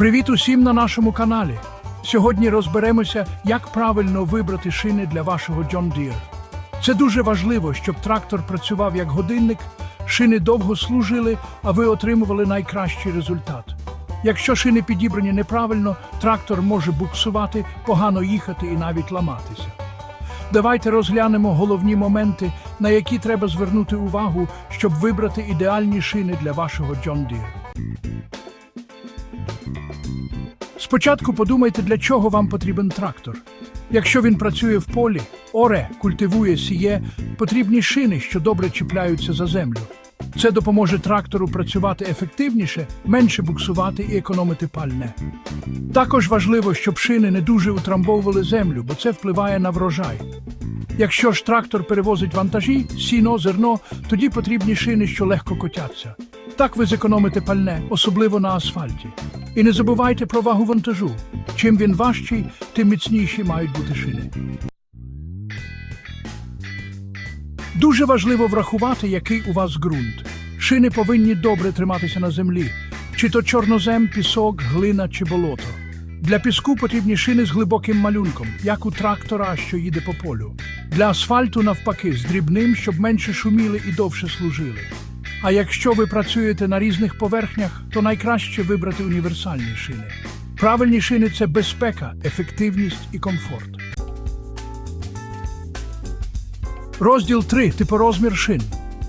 Привіт усім на нашому каналі. Сьогодні розберемося, як правильно вибрати шини для вашого John Deere. Це дуже важливо, щоб трактор працював як годинник, шини довго служили, а ви отримували найкращий результат. Якщо шини підібрані неправильно, трактор може буксувати, погано їхати і навіть ламатися. Давайте розглянемо головні моменти, на які треба звернути увагу, щоб вибрати ідеальні шини для вашого John Deere. Спочатку подумайте, для чого вам потрібен трактор. Якщо він працює в полі, оре, культивує, сіє, потрібні шини, що добре чіпляються за землю. Це допоможе трактору працювати ефективніше, менше буксувати і економити пальне. Також важливо, щоб шини не дуже утрамбовували землю, бо це впливає на врожай. Якщо ж трактор перевозить вантажі, сіно, зерно, тоді потрібні шини, що легко котяться. Так ви зекономите пальне, особливо на асфальті. І не забувайте про вагу вантажу. Чим він важчий, тим міцніші мають бути шини. Дуже важливо врахувати, який у вас ґрунт. Шини повинні добре триматися на землі, чи то чорнозем, пісок, глина чи болото. Для піску потрібні шини з глибоким малюнком, як у трактора, що їде по полю. Для асфальту, навпаки, з дрібним, щоб менше шуміли і довше служили. А якщо ви працюєте на різних поверхнях, то найкраще вибрати універсальні шини. Правильні шини це безпека, ефективність і комфорт. Розділ 3. Типорозмір шин.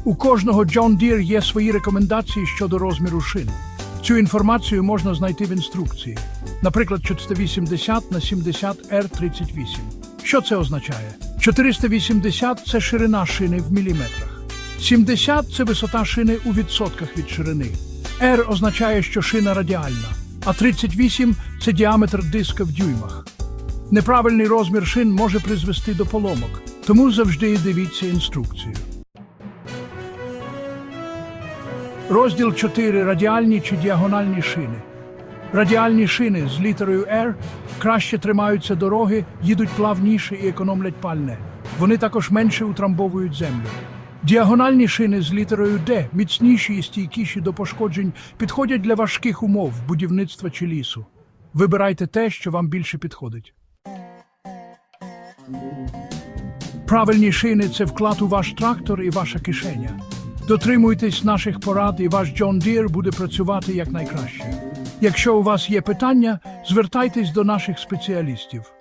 У кожного John Deere є свої рекомендації щодо розміру шин. Цю інформацію можна знайти в інструкції. Наприклад, 480 на 70 R38. Що це означає? 480 – це ширина шини в міліметрах. 70 – це висота шини у відсотках від ширини. R означає, що шина радіальна, а 38 – це діаметр диска в дюймах. Неправильний розмір шин може призвести до поломок, тому завжди дивіться інструкцію. Розділ 4. Радіальні чи діагональні шини. Радіальні шини з літерою R краще тримаються дороги, їдуть плавніше і економлять пальне. Вони також менше утрамбовують землю. Діагональні шини з літерою D, міцніші і стійкіші до пошкоджень, підходять для важких умов будівництва чи лісу. Вибирайте те, що вам більше підходить. Правильні шини це вклад у ваш трактор і ваша кишеня. Дотримуйтесь наших порад, і ваш John Deere буде працювати якнайкраще. Якщо у вас є питання, звертайтесь до наших спеціалістів.